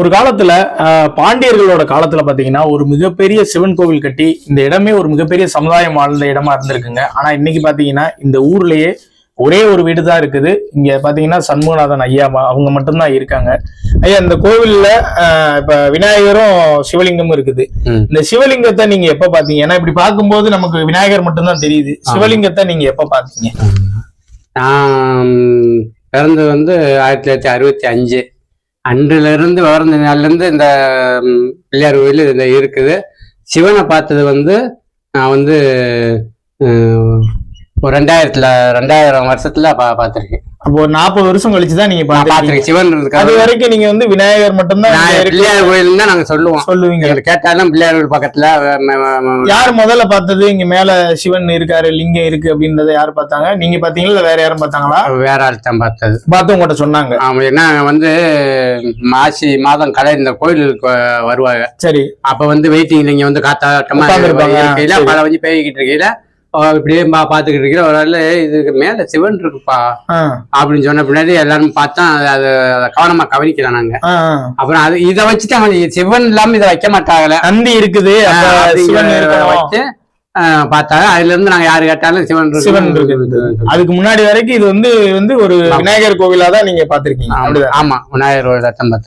ஒரு காலத்துல பாண்டியர்களோட காலத்துல பாத்தீங்கன்னா ஒரு மிகப்பெரிய சிவன் கோவில் கட்டி இந்த இடமே ஒரு மிகப்பெரிய சமுதாயம் வாழ்ந்த இடமா இருந்திருக்குங்க. ஆனா இன்னைக்கு பாத்தீங்கன்னா இந்த ஊர்லயே ஒரே ஒரு வீடு தான் இருக்குது. இங்க பாத்தீங்கன்னா சண்முகநாதன் ஐயா அவங்க மட்டும்தான் இருக்காங்க. ஐயா இந்த கோவில்ல இப்ப விநாயகரும் சிவலிங்கமும் இருக்குது. இந்த சிவலிங்கத்தை நீங்க எப்ப பாத்தீங்க? ஏன்னா இப்படி பார்க்கும்போது நமக்கு விநாயகர் மட்டும்தான் தெரியுது. சிவலிங்கத்தை நீங்க எப்ப பாத்தீங்க? நான் பிறந்தது வந்து ஆயிரத்தி தொள்ளாயிரத்தி அறுபத்தி அஞ்சு. அன்றிலிருந்து வளர்ந்த நாள்லேருந்து இந்த பிள்ளையார் கோயில் இந்த இருக்குது. சிவனை பார்த்தது வந்து நான் வந்து ஒரு ரெண்டாயிரத்தில் ரெண்டாயிரம் வருஷத்தில் பா பார்த்துருக்கேன். அப்போ ஒரு நாற்பது வருஷம் கழிச்சுதான் நீங்க நான் பாத்தீங்க பார்த்திருக்கேன் சிவன் அது வரைக்கும் நீங்க வந்து விநாயகர் இங்க இருக்கு பிள்ளையார் கோயில் தான் நாங்க சொல்லுவோம். சொல்லுவீங்க. கேட்டாலும் பிள்ளையார் கோயில் பக்கத்துல யார் முதல்ல பார்த்தது? இங்க மேல சிவன் இருக்காரு லிங்கம் இருக்கு அப்படின்றத யார் பார்த்தாங்க? நீங்க பாத்தீங்களா இல்ல வேற யாரும் பார்த்தாங்களா? வேற ஆள் தான் பார்த்தது. பார்த்து உங்கள்கிட்ட சொன்னாங்க. ஆமா ஏன்னா வந்து மாசி மாதம் கலை இந்த கோயிலுக்கு வருவாங்க. சரி. அப்ப வந்து வெயிட்டிங்ல இங்க வந்து காத்தாட்டமா. இருக்கையில. பல வந்து பேய்கிட்டு இருக்கையில இப்படியே பாத்துக்கிட்டு இருக்கிற ஒரு ஆளு இதுக்கு மேல சிவன் இருக்குப்பா. அப்படின்னு சொன்ன பின்னாடி எல்லாரும் பார்த்தா அது- கவனமா கவனிக்கலாம் நாங்க. அப்புறம் அது இதை வச்சுட்டு அவன் சிவன் இல்லாம இதை வைக்க மாட்டாங்கல்ல நந்தி இருக்குது. வச்சு ஆஹ், பார்த்தாங்க. அதுல இருந்து நாங்க யாரு கேட்டாலும் சிவன் இருக்கு. சிவன் இருக்குது. அதுக்கு முன்னாடி வரைக்கும் இது வந்து வந்து ஒரு விநாயகர் கோவிலா தான் நீங்க பாத்திருக்கீங்க ஆமா, விநாயகர் ரத்தம் பார்த்து